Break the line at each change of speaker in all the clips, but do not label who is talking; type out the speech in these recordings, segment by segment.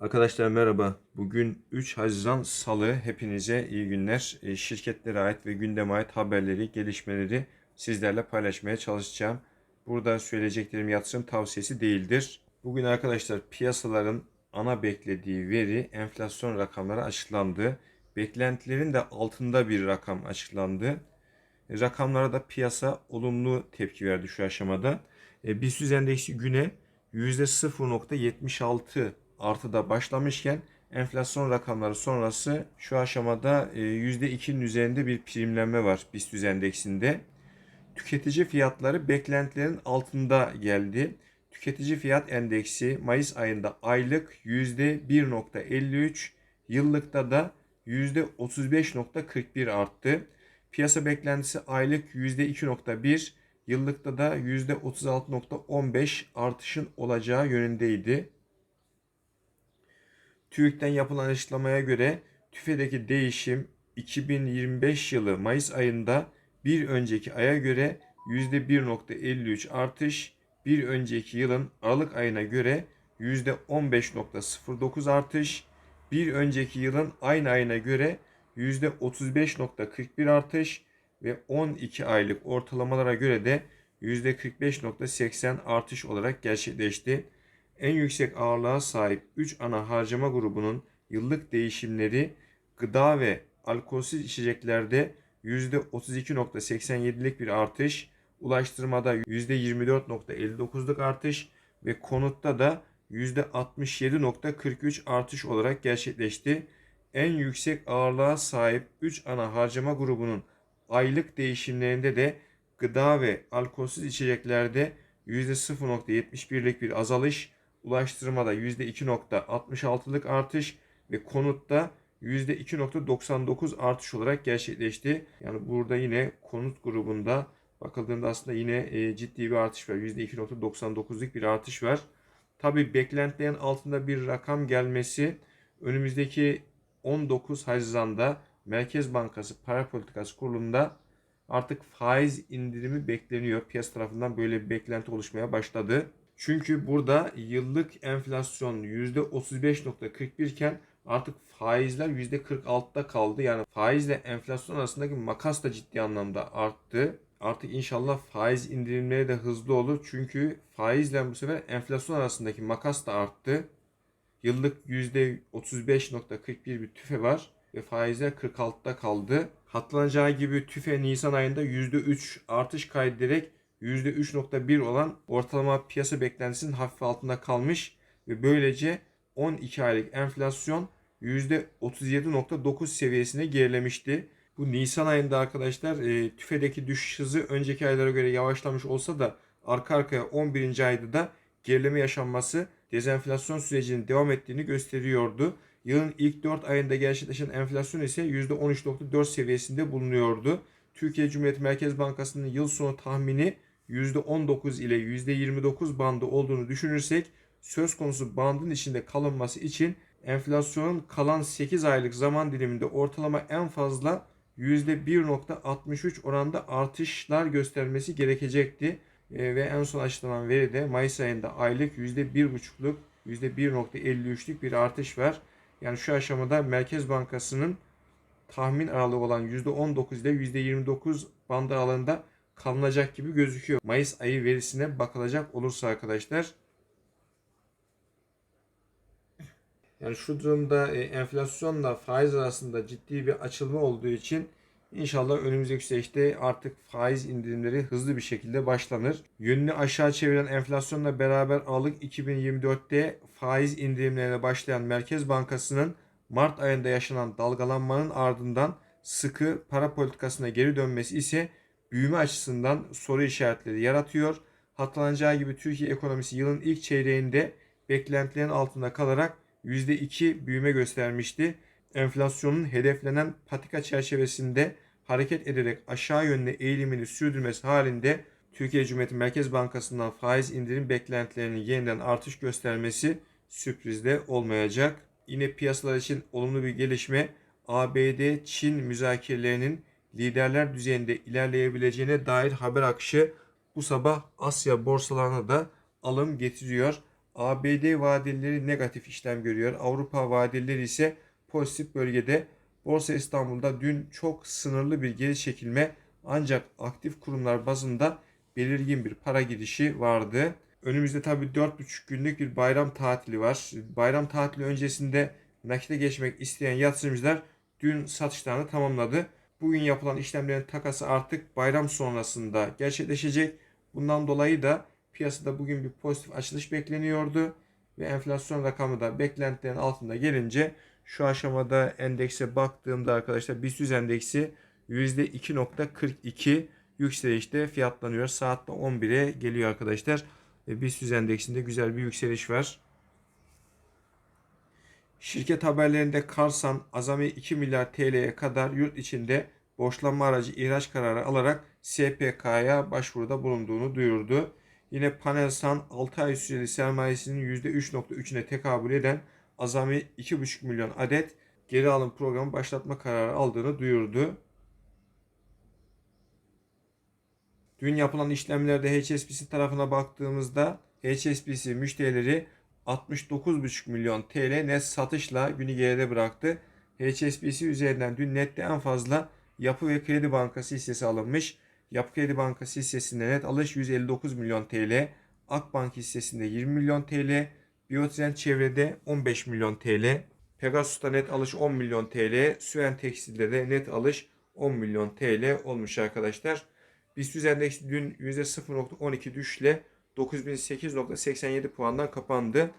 Arkadaşlar merhaba. Bugün 3 Haziran Salı. Hepinize iyi günler. E, Şirketlere ait ve gündeme ait haberleri, gelişmeleri sizlerle paylaşmaya çalışacağım. Burada söyleyeceklerim yatırım tavsiyesi değildir. Bugün arkadaşlar piyasaların ana beklediği veri enflasyon rakamları açıklandı. Beklentilerin de altında bir rakam açıklandı. E, Rakamlara da piyasa olumlu tepki verdi şu aşamada. E, BIST endeksi güne %0.76 artıda başlamışken enflasyon rakamları sonrası şu aşamada e, %2'nin üzerinde bir primlenme var BIST endeksinde. Tüketici fiyatları beklentilerin altında geldi. Tüketici fiyat endeksi Mayıs ayında aylık %1.53, yıllıkta da %35.41 arttı. Piyasa beklentisi aylık %2.1, yıllıkta da %36.15 artışın olacağı yönündeydi. TÜİK'ten yapılan açıklamaya göre TÜFE'deki değişim 2025 yılı Mayıs ayında bir önceki aya göre %1.53 artış, bir önceki yılın Aralık ayına göre %15.09 artış, bir önceki yılın aynı ayına göre %35.41 artış ve 12 aylık ortalamalara göre de %45.80 artış olarak gerçekleşti. En yüksek ağırlığa sahip 3 ana harcama grubunun yıllık değişimleri gıda ve alkolsüz içeceklerde %32.87'lik bir artış, ulaştırmada %24.59'luk artış ve konutta da %67.43 artış olarak gerçekleşti. En yüksek ağırlığa sahip 3 ana harcama grubunun aylık değişimlerinde de gıda ve alkolsüz içeceklerde %0.71'lik bir azalış, ulaştırmada %2.66'lık artış ve konutta %2.99 artış olarak gerçekleşti. Yani burada yine konut grubunda bakıldığında aslında yine e, ciddi bir artış var. %2.99'luk bir artış var. Tabi beklentilerin altında bir rakam gelmesi önümüzdeki 19 Haziran'da Merkez Bankası Para Politikası Kurulu'nda artık faiz indirimi bekleniyor. Piyasa tarafından böyle bir beklenti oluşmaya başladı. Çünkü burada yıllık enflasyon %35.41 iken artık faizler %46'da kaldı. Yani faizle enflasyon arasındaki makas da ciddi anlamda arttı. Artık inşallah faiz indirimleri de hızlı olur. Çünkü faizle bu sefer enflasyon arasındaki makas da arttı. Yıllık %35.41 bir tüfe var ve faizler 46'da kaldı. Katlanacağı gibi tüfe Nisan ayında %3 artış kaydederek %3.1 olan ortalama piyasa beklentisinin hafif altında kalmış ve böylece 12 aylık enflasyon %37.9 seviyesine gerilemişti. Bu Nisan ayında arkadaşlar e, tüfedeki düşüş hızı önceki aylara göre yavaşlamış olsa da arka arkaya 11. ayda da gerileme yaşanması dezenflasyon sürecinin devam ettiğini gösteriyordu. Yılın ilk 4 ayında gerçekleşen enflasyon ise %13.4 seviyesinde bulunuyordu. Türkiye Cumhuriyet Merkez Bankası'nın yıl sonu tahmini %19 ile %29 bandı olduğunu düşünürsek söz konusu bandın içinde kalınması için enflasyonun kalan 8 aylık zaman diliminde ortalama en fazla %1.63 oranda artışlar göstermesi gerekecekti. E, ve en son açıklanan veride Mayıs ayında aylık %1.5'luk %1.53'lük bir artış var. Yani şu aşamada Merkez Bankası'nın tahmin aralığı olan %19 ile %29 bandı aralığında kalınacak gibi gözüküyor. Mayıs ayı verisine bakılacak olursa arkadaşlar. Yani şu durumda e, enflasyonla faiz arasında ciddi bir açılma olduğu için inşallah önümüzdeki süreçte artık faiz indirimleri hızlı bir şekilde başlanır. Yönünü aşağı çeviren enflasyonla beraber Aralık 2024'te faiz indirimlerine başlayan Merkez Bankası'nın Mart ayında yaşanan dalgalanmanın ardından sıkı para politikasına geri dönmesi ise büyüme açısından soru işaretleri yaratıyor. Hatırlanacağı gibi Türkiye ekonomisi yılın ilk çeyreğinde beklentilerin altında kalarak %2 büyüme göstermişti. Enflasyonun hedeflenen patika çerçevesinde hareket ederek aşağı yönlü eğilimini sürdürmesi halinde Türkiye Cumhuriyeti Merkez Bankası'ndan faiz indirim beklentilerinin yeniden artış göstermesi sürprizde olmayacak. Yine piyasalar için olumlu bir gelişme ABD-Çin müzakerelerinin liderler düzeyinde ilerleyebileceğine dair haber akışı bu sabah Asya borsalarına da alım getiriyor. ABD vadeleri negatif işlem görüyor. Avrupa vadeleri ise pozitif bölgede. Borsa İstanbul'da dün çok sınırlı bir geri çekilme ancak aktif kurumlar bazında belirgin bir para girişi vardı. Önümüzde tabii 4,5 günlük bir bayram tatili var. Bayram tatili öncesinde nakite geçmek isteyen yatırımcılar dün satışlarını tamamladı. Bugün yapılan işlemlerin takası artık bayram sonrasında gerçekleşecek. Bundan dolayı da piyasada bugün bir pozitif açılış bekleniyordu ve enflasyon rakamı da beklentilerin altında gelince şu aşamada endekse baktığımda arkadaşlar BIST endeksi %2.42 yükselişte fiyatlanıyor. Saatte 11'e geliyor arkadaşlar. Ve BIST endeksinde güzel bir yükseliş var. Şirket haberlerinde Karsan azami 2 milyar TL'ye kadar yurt içinde borçlanma aracı ihraç kararı alarak SPK'ya başvuruda bulunduğunu duyurdu. Yine Panelsan 6 ay süreli sermayesinin %3.3'üne tekabül eden azami 2,5 milyon adet geri alım programı başlatma kararı aldığını duyurdu. Dün yapılan işlemlerde HSBC tarafına baktığımızda HSBC müşterileri 69,5 milyon TL net satışla günü geride bıraktı. HSBC üzerinden dün nette en fazla Yapı ve Kredi Bankası hissesi alınmış. Yapı Kredi Bankası hissesinde net alış 159 milyon TL, Akbank hissesinde 20 milyon TL, Biotrend çevrede 15 milyon TL, Pegasus'ta net alış 10 milyon TL, Süen Tekstil'de de net alış 10 milyon TL olmuş arkadaşlar. BIST endeksi dün %0.12 düşle 9008.87 puandan kapandı.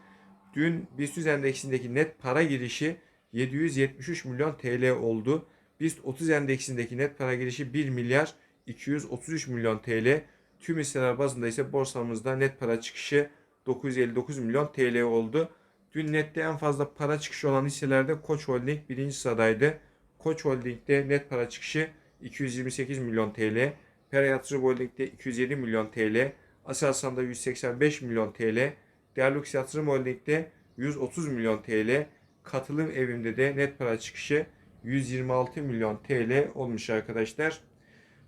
Dün BIST endeksindeki net para girişi 773 milyon TL oldu. BIST 30 endeksindeki net para girişi 1 milyar 233 milyon TL. Tüm hisseler bazında ise borsamızda net para çıkışı 959 milyon TL oldu. Dün nette en fazla para çıkışı olan hisselerde Koç Holding birinci sıradaydı. Koç Holding'de net para çıkışı 228 milyon TL. Pera Yatırım Holding'de 207 milyon TL. Aselsan'da 185 milyon TL. Derlux Yatırım Holding'de 130 milyon TL. Katılım evimde de net para çıkışı 126 milyon TL olmuş arkadaşlar.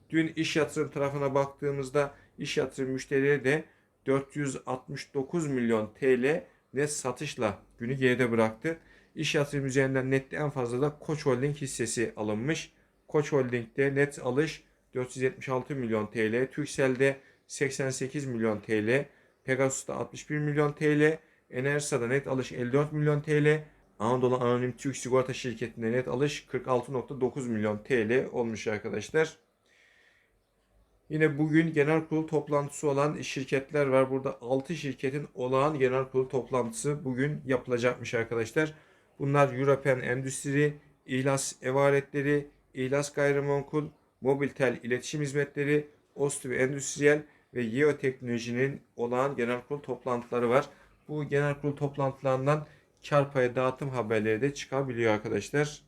Dün iş yatırım tarafına baktığımızda iş yatırım müşterileri de 469 milyon TL net satışla günü geride bıraktı. İş yatırım üzerinden nette en fazla da Koç Holding hissesi alınmış. Koç Holding'de net alış 476 milyon TL, Türkcell'de 88 milyon TL, Pegasus'ta 61 milyon TL, Enersa'da net alış 54 milyon TL, Anadolu Anonim Türk Sigorta Şirketi'nde net alış 46.9 milyon TL olmuş arkadaşlar. Yine bugün genel kurul toplantısı olan şirketler var. Burada 6 şirketin olağan genel kurul toplantısı bugün yapılacakmış arkadaşlar. Bunlar European Endüstri, İhlas Ev Aletleri, İhlas Gayrimenkul, Mobiltel İletişim Hizmetleri, Ostü Endüstriyel ve Yeoteknoloji'nin olağan genel kurul toplantıları var. Bu genel kurul toplantılarından kar payı dağıtım haberleri de çıkabiliyor arkadaşlar.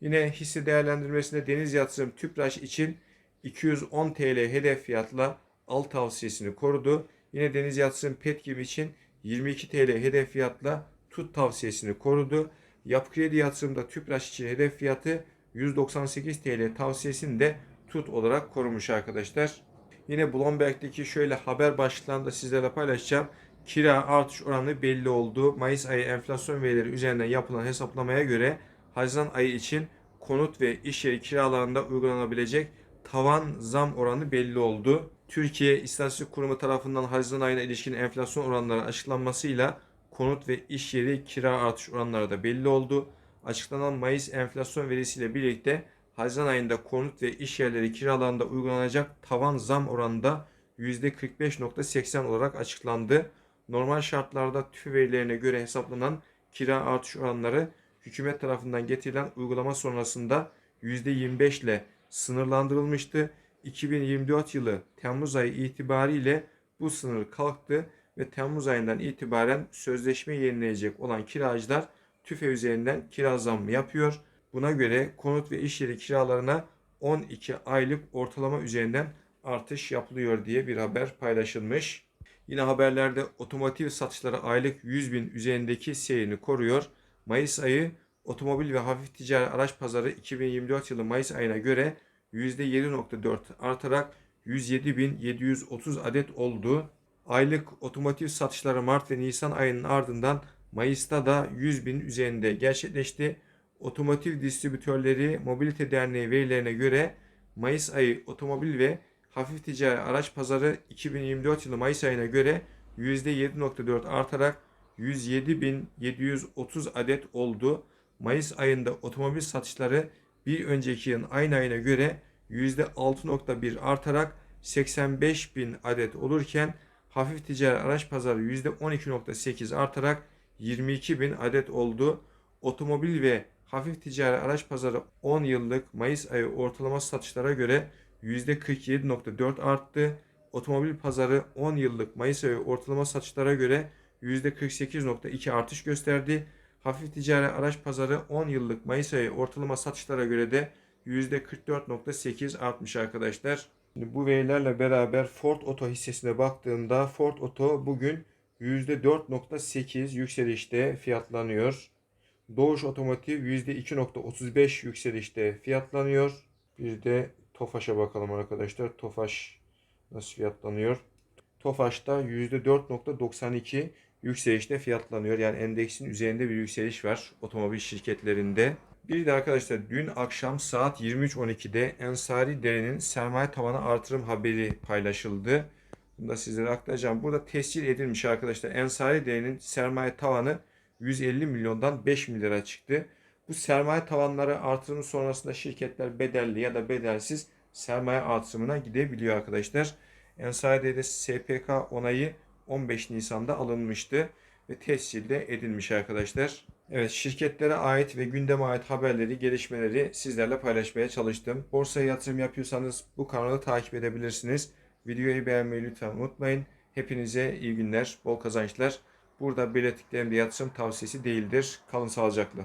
Yine hisse değerlendirmesinde Deniz Yatırım Tüpraş için 210 TL hedef fiyatla al tavsiyesini korudu. Yine Deniz Yatırım Petkim için 22 TL hedef fiyatla tut tavsiyesini korudu. Yapı Kredi Yatırım'da Tüpraş için hedef fiyatı 198 TL tavsiyesini de tut olarak korumuş arkadaşlar. Yine Bloomberg'deki şöyle haber başlıklarını da sizlerle paylaşacağım. Kira artış oranı belli oldu. Mayıs ayı enflasyon verileri üzerinden yapılan hesaplamaya göre Haziran ayı için konut ve iş yeri kiralarında uygulanabilecek tavan zam oranı belli oldu. Türkiye İstatistik Kurumu tarafından Haziran ayına ilişkin enflasyon oranları açıklanmasıyla konut ve iş yeri kira artış oranları da belli oldu. Açıklanan Mayıs enflasyon verisiyle birlikte Haziran ayında konut ve iş yerleri kiralarında uygulanacak tavan zam oranı da %45.80 olarak açıklandı. Normal şartlarda tüfe verilerine göre hesaplanan kira artış oranları hükümet tarafından getirilen uygulama sonrasında %25 ile sınırlandırılmıştı. 2024 yılı Temmuz ayı itibariyle bu sınır kalktı ve Temmuz ayından itibaren sözleşme yenileyecek olan kiracılar tüfe üzerinden kira zammı yapıyor. Buna göre konut ve iş yeri kiralarına 12 aylık ortalama üzerinden artış yapılıyor diye bir haber paylaşılmış. Yine haberlerde otomotiv satışları aylık 100 bin üzerindeki seyrini koruyor. Mayıs ayı otomobil ve hafif ticari araç pazarı 2024 yılı Mayıs ayına göre %7.4 artarak 107.730 adet oldu. Aylık otomotiv satışları Mart ve Nisan ayının ardından Mayıs'ta da 100 bin üzerinde gerçekleşti. Otomotiv Distribütörleri Mobilite Derneği verilerine göre Mayıs ayı otomobil ve hafif ticari araç pazarı 2024 yılı Mayıs ayına göre %7.4 artarak 107.730 adet oldu. Mayıs ayında otomobil satışları bir önceki yılın aynı ayına göre %6.1 artarak 85.000 adet olurken hafif ticari araç pazarı %12.8 artarak 22.000 adet oldu. Otomobil ve hafif ticari araç pazarı 10 yıllık Mayıs ayı ortalama satışlara göre %47.4 arttı. Otomobil pazarı 10 yıllık Mayıs ayı ortalama satışlara göre %48.2 artış gösterdi. Hafif ticari araç pazarı 10 yıllık Mayıs ayı ortalama satışlara göre de %44.8 artmış arkadaşlar. Şimdi bu verilerle beraber Ford Oto hissesine baktığımda Ford Oto bugün %4.8 yükselişte fiyatlanıyor. Doğuş Otomotiv %2.35 yükselişte fiyatlanıyor. Bir de Tofaş'a bakalım arkadaşlar. Tofaş nasıl fiyatlanıyor? Tofaş'ta %4.92 yükselişte fiyatlanıyor. Yani endeksin üzerinde bir yükseliş var otomobil şirketlerinde. Bir de arkadaşlar dün akşam saat 23.12'de Ensari Dere'nin sermaye tavanı artırım haberi paylaşıldı. Bunu da sizlere aktaracağım. Burada tescil edilmiş arkadaşlar. Ensari Dere'nin sermaye tavanı 150 milyondan 5 milyara çıktı. Bu sermaye tavanları artırımı sonrasında şirketler bedelli ya da bedelsiz sermaye artırımına gidebiliyor arkadaşlar. Ensari'de SPK onayı 15 Nisan'da alınmıştı ve tescil de edilmiş arkadaşlar. Evet şirketlere ait ve gündeme ait haberleri, gelişmeleri sizlerle paylaşmaya çalıştım. Borsaya yatırım yapıyorsanız bu kanalı takip edebilirsiniz. Videoyu beğenmeyi lütfen unutmayın. Hepinize iyi günler, bol kazançlar. Burada belirttiklerim de yatırım tavsiyesi değildir. Kalın sağlıcakla.